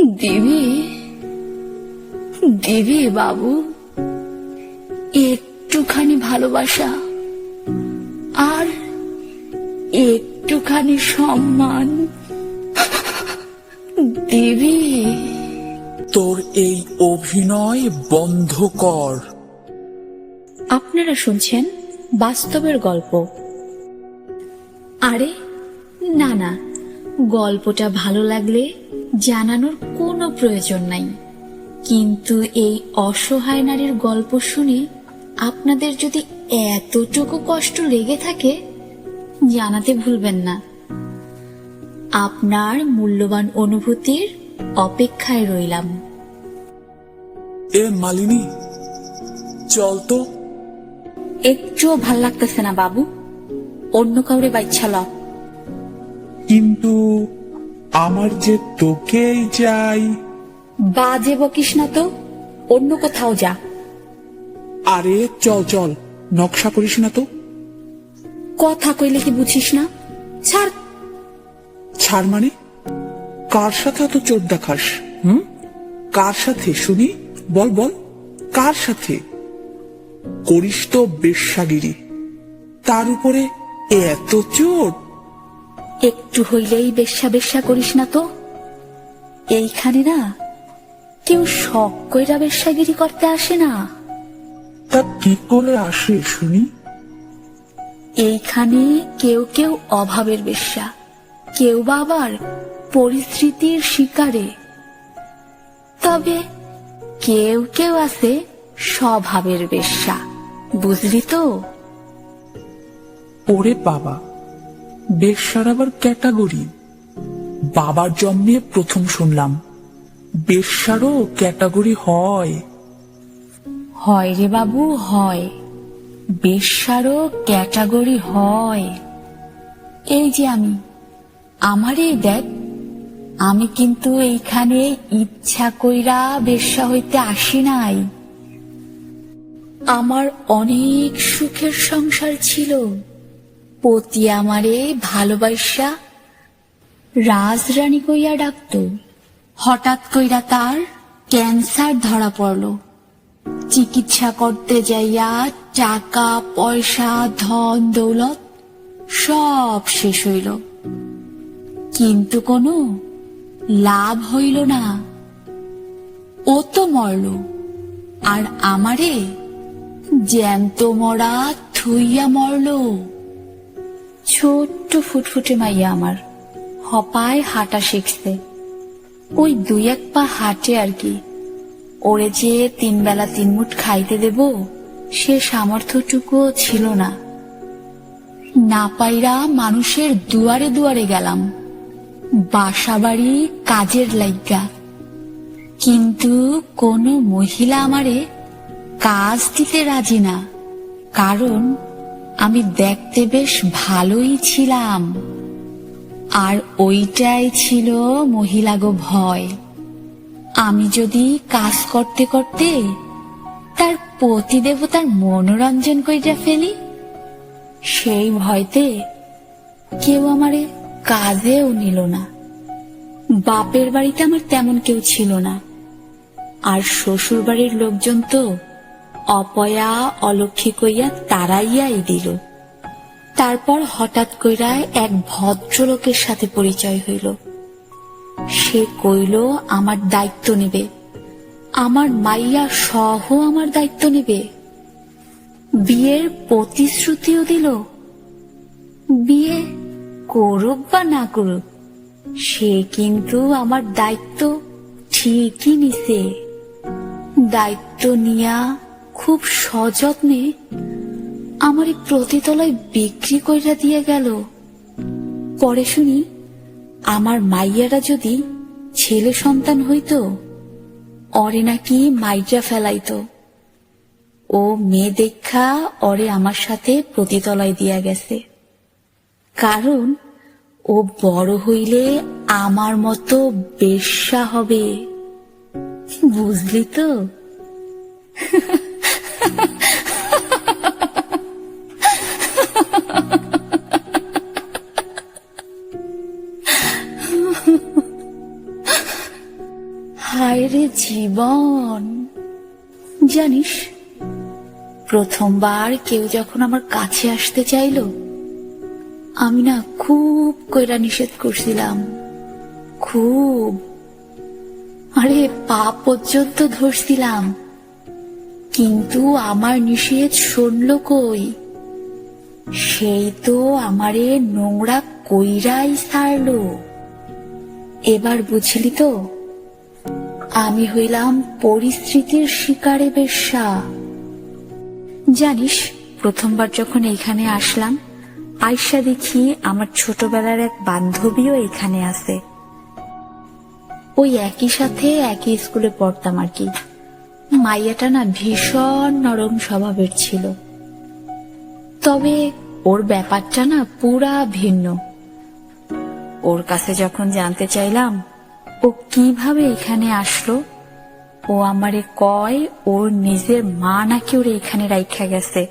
দিবি? দিবি বাবু। একটুখানি ভালোবাসা আর একটুখানি সম্মান দিবি। তোর এই অভিনয় বন্ধ কর। আপনারা শুনছেন বাস্তবের গল্প। আরে না না গল্পটা ভালো লাগলে জানানোর কোনো প্রয়োজন নাই। কিন্তু এই অসহায় নারীর গল্প শুনে আপনাদের যদি এতটুকু কষ্ট লেগে থাকে জানাতে ভুলবেন না। আপনার মূল্যবান অনুভূতির অপেক্ষায় রইলাম। এ মালিনী চল তো। একটুও ভালো লাগতেছে না বাবু। অন্য কাউরে বাচ্চা ল কিন্তু আমার যে তোকেই চাই। বাজে বকিস না তো অন্য কোথাও যা। আরে চল চল নকশা করিস না তো। কথা কইলে কি বুঝিস না? ছাড়। ছাড় মানে? কার সাথে এত চোর দেখাস হুম? কার সাথে? শুনি বল বল কার সাথে? করিস তো বেশ্যাগিরি। তার উপরে এত চোর একটু হইলেই বেশ্যা বেশ্যা করিস না তো। এইখানে না কেউ শখ কইরা বেশ্যাগিরি করতে আসে না। তা কি করে আসে শুনি? এইখানে কেউ কেউ অভাবের বেশ্যা কেউ বা আবার পরিস্থিতির শিকারে। তবে কেউ কেউ আছে স্বভাবের বেশ্যা বুঝলি তো? ওরে বাবা বেশ্যার আবার ক্যাটাগরি? বাবার জন্মে প্রথম শুনলাম বেশ্যারও ক্যাটাগরি হয়। হয় রে বাবু, হয়। বেশ্যারও ক্যাটাগরি হয়। এই যে আমি আমারে দেখ, আমি কিন্তু এইখানে ইচ্ছা কইরা বেশ্যা হইতে আসি নাই। আমার অনেক সুখের সংসার ছিল। পতি আমারে ভালোবাসা রাজরানী কইয়া ডাকত। হঠাৎ কইরা তার ক্যান্সার ধরা পড়ল। চিকিৎসা করতে যাইয়া টাকা, পয়সা, ধন, দৌলত সব শেষ হইল। কিন্তু কোনো লাভ হইল না। ও তো মরল, আর আমারে জ্যান্ত মরা থুইয়া মরল। ছোট্ট ফুটফুটে মাইয়া আমার। হপায় হাঁটা শিখছে। ওই দুই এক পা হাঁটে আর কি। ওরে যে তিন বেলা তিন মুঠ খাইতে দেব, সে সামর্থ্যটুকুও ছিল না। না পাইরা মানুষের দুয়ারে দুয়ারে গেলাম। বাসা বাড়ি কাজের লাইগা। কিন্তু কোনো মহিলা আমারে কাজ দিতে রাজি না। কারণ আমি দেখতে বেশ ভালোই ছিলাম। আর ওইটাই ছিল মহিলাগো ভয়। আমি যদি কাজ করতে করতে তার পতি দেবতার মনোরঞ্জন কইরা ফেলি, সেই ভয়তে কেউ আমারে কাজেও নিল না। বাপের বাড়িতে আমার তেমন কেউ ছিল না। আর শ্বশুর বাড়ির লোকজন তো অপয়া অলক্ষী কইয়া তারাইয়াই দিল। তারপর হঠাৎ কইরা এক ভদ্রলোকের সাথে পরিচয় হইল। সে কইল, আমার দায়িত্ব নেবে। আমার মাইয়া সহ আমার দায়িত্ব নেবে। বিয়ের প্রতিশ্রুতিও দিল। বিয়ে করুক বা না করুক, সে কিন্তু আমার দায়িত্ব ঠিকই নিছে। দায়িত্ব নিয়া খুব সযত্নে আমার এই প্রতিতলায় বিক্রি কইরা দিয়ে গেল। পরে শুনি, আমার মাইয়ারা যদি ছেলে সন্তান হইতো, অরে নাকি মাইজা ফেলাইতো। ও মেয়ে দেখা অরে আমার সাথে প্রতিতলায় দিয়া গেছে। কারণ ও বড় হইলে আমার মতো বেশ্যা হবে। বুঝলি তো? হায় রে জীবন। জানিস, প্রথমবার কেউ যখন আমার কাছে আসতে চাইলো, আমি না খুব কইরা নিষেধ করছিলাম। খুব। আরে পা পর্যন্ত ধরছিলাম। কিন্তু আমার নিষেধ শুনল কই? সেই তো আমারে নোংরা কইরাই ছাড়লো এবার বুঝলি তো? আমি হইলাম পরিস্থিতির শিকারে বেশ্যা। জানিস, প্রথমবার যখন এইখানে আসলাম আয়সা দেখি আমার ছোটবেলার এক বান্ধবীও এখানে আছে। ওই একই সাথে একই স্কুলে পড়তাম আর কি। মাইয়াটা না ভীষণ নরম স্বভাবের ছিল। তবে ওর ব্যাপারটা না পুরা ভিন্ন। ওর কাছে যখন জানতে চাইলাম, ও কীভাবে এখানে আসলো, ও আমারে কয় ওর নিজের মা নাকি ওর এখানে রাইখা গেছে।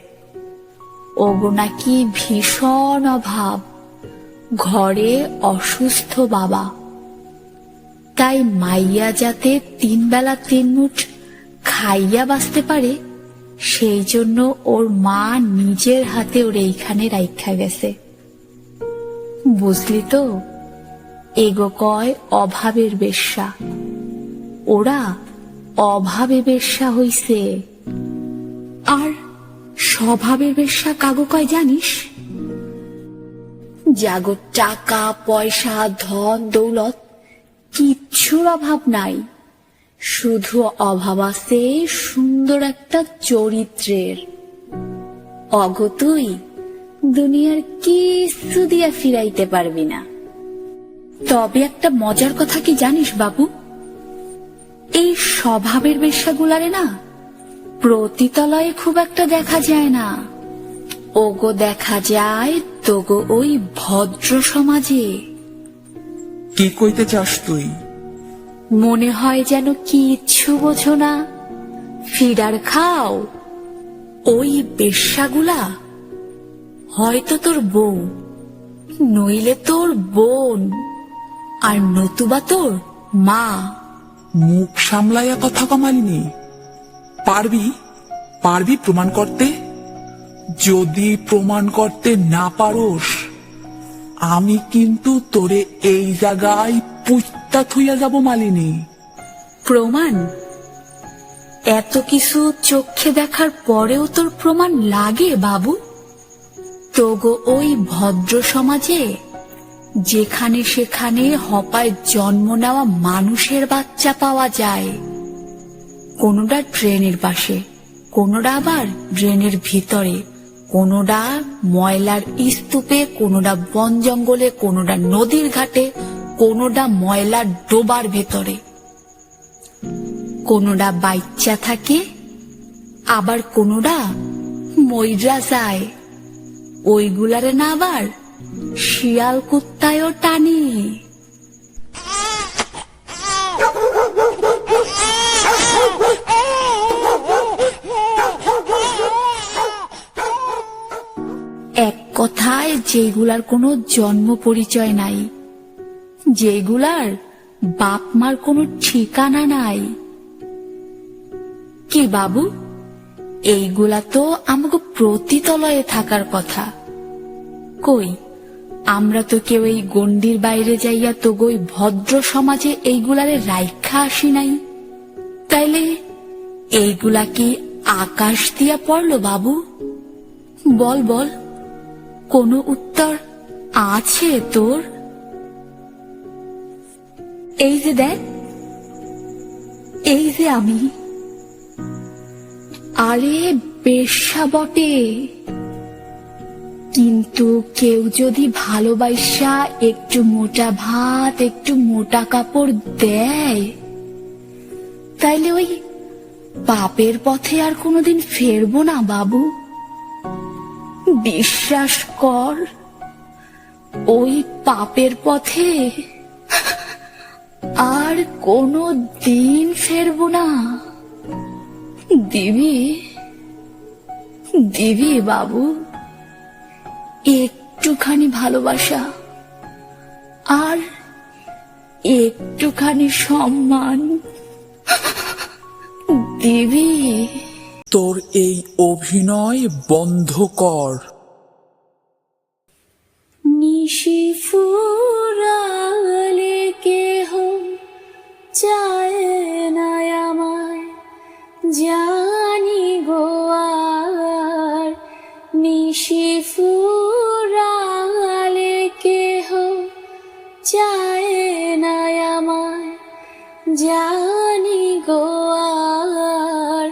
ওগো নাকি ভীষণ অভাব, ঘরে অসুস্থ বাবা। তাই মাইয়া যাতে তিন বেলা তিন মুঠ খাইয়া বাঁচতে পারে, সেই জন্য ওর মা নিজের হাতে ওর এইখানে রাইখা গেছে। বুঝলি তো? এগো কয় অভাবের বেশ্যা। ওরা অভাবে বেশ্যা হইছে। আর স্বভাবের বেশ্যা কাগো কয় জানিস? জাগো টাকা, পয়সা, ধন, দৌলত, কিচ্ছুর অভাব নাই। শুধু অভাব আছে সুন্দর একটা চরিত্রের। অগতুই দুনিয়ার কিছু দিয়া ফিরাইতে পারবি না। তবে একটা মজার কথা কি জানিস, বাবু? এই স্বভাবের বেশ্যাগুলারে না, প্রতিতলয়ে খুব একটা দেখা যায় না। ওগো দেখা যায়, তোগো ওই ভদ্র সমাজে। কি কইতে চাস তুই? মনে হয় যেন কিচ্ছু বোঝো না। ফিডার খাও। ওই বেশ্যাগুলা। হয়তো তোর বউ, নইলে তোর বোন, আর নতুবা তোর মা। মুখ সামলাইয়া কথা কমালিনি পারবি পারবি প্রমাণ করতে? যদি প্রমাণ করতে না পারোস, আমি কিন্তু তোরে এই জায়গায় পুত্তা থুইয়া যাব মালিনী। প্রমাণ? এত কিছু চোখে দেখার পরেও তোর প্রমাণ লাগে, বাবু? তোগো ওই ভদ্র সমাজে যেখানে সেখানে হপায় জন্ম নেওয়া মানুষের বাচ্চা পাওয়া যায়। কোনোটা ট্রেনের পাশে কোনোটা আবার ড্রেনের ভিতরে কোনোটা ময়লার স্তূপে কোনোটা বন জঙ্গলে কোনোটা নদীর ঘাটে কোনোটা ময়লার ডোবার ভেতরে। কোনোটা বাইচ্চা থাকে, আবার কোনোটা ময়রা যায়। ওইগুলারে না আবার শিয়াল কুত্তায়ও টানে। এক কথায় যেগুলার কোনো জন্ম পরিচয় নাই। যেগুলার বাপ মার কোনো ঠিকানা নাই। কি বাবু? এইগুলা তো আমাকে প্রতিতলয়ে থাকার কথা। কই, আমরা তো কেউ এই গন্ডির বাইরে যাইয়া তো গই ভদ্র সমাজে এইগুলারে রাইখা আসি নাই। তাইলে এইগুলা কি আকাশ দিয়া পড়ল বাবু? বল বল, কোনো উত্তর আছে তোর? এই যে দেখ, এই যে আমি। আরে, বেশ্যা বটে। কিন্তু কেউ যদি ভালোবাসা একটু মোটা ভাত, একটু মোটা কাপড় দেয়, তাইলে ওই পাপের পথে আর কোনোদিন ফেরবো না, বাবু। বিশ্বাস কর, ওই পাপের পথে আর কোনো দিন ফেরবো না। দিবি দিবি বাবু একটুখানি ভালোবাসা আর একটুখানি সম্মান। দিবি। তোর এই অভিনয় বন্ধ কর। নিশি ফুরালে জানি গো আর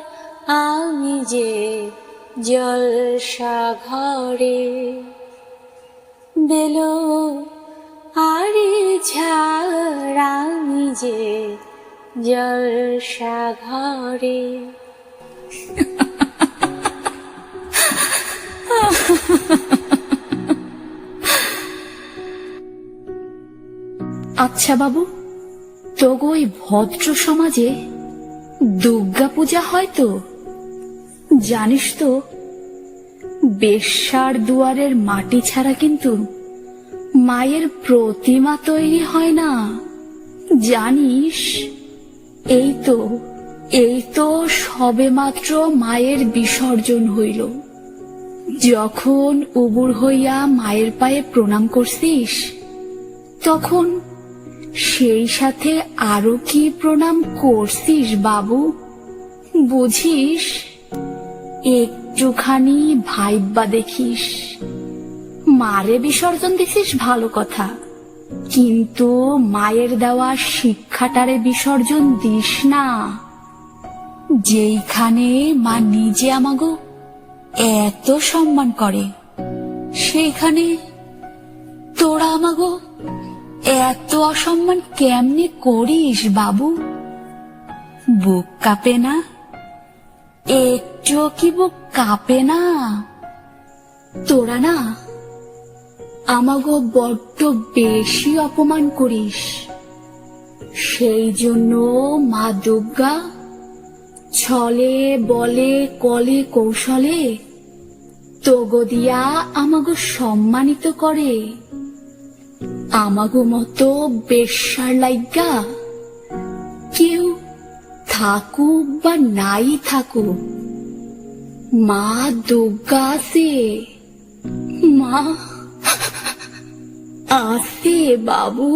আমি যে জলসা ঘরে। বেলো আরে ঝাড় যে জলসা ঘরে। আচ্ছা বাবু তোগো ওই ভদ্র সমাজে দুর্গা পূজা হয় তো। জানিস তো, বেশ্যার দুয়ারের মাটি ছাড়া কিন্তু মায়ের প্রতিমা তৈরি হয় না। জানিস, এই তো এই তো সবে মাত্র মায়ের বিসর্জন হইল। যখন উবুর হইয়া মায়ের পায়ে প্রণাম করছিস, তখন সেই সাথে আরও কি প্রণাম করছিস, বাবু? বুঝিস? একটুখানি ভাইব্বা দেখিস। মারে বিসর্জন দিছিস ভালো কথা। কিন্তু মায়ের দেওয়া শিক্ষাটারে বিসর্জন দিস না। যেইখানে মা নিজে আমাগো এত সম্মান করে, সেইখানে তোরা আমাগো এত অসম্মান কেমনে করিস, বাবু? বুক কাঁপে না? একটু কি বুক কাঁপে না? তোরা না আমাগো বড্ড বেশি অপমান করিস। সেই জন্য, মা দুর্গা, ছলে, বলে, কলে, কৌশলে তোগো দিয়া আমাগো সম্মানিত করে। আমাগো মতো বেশার লাইগা কেউ থাকুক বা নাই থাকুক, মা দুর্গা আছে, মা আছে বাবু।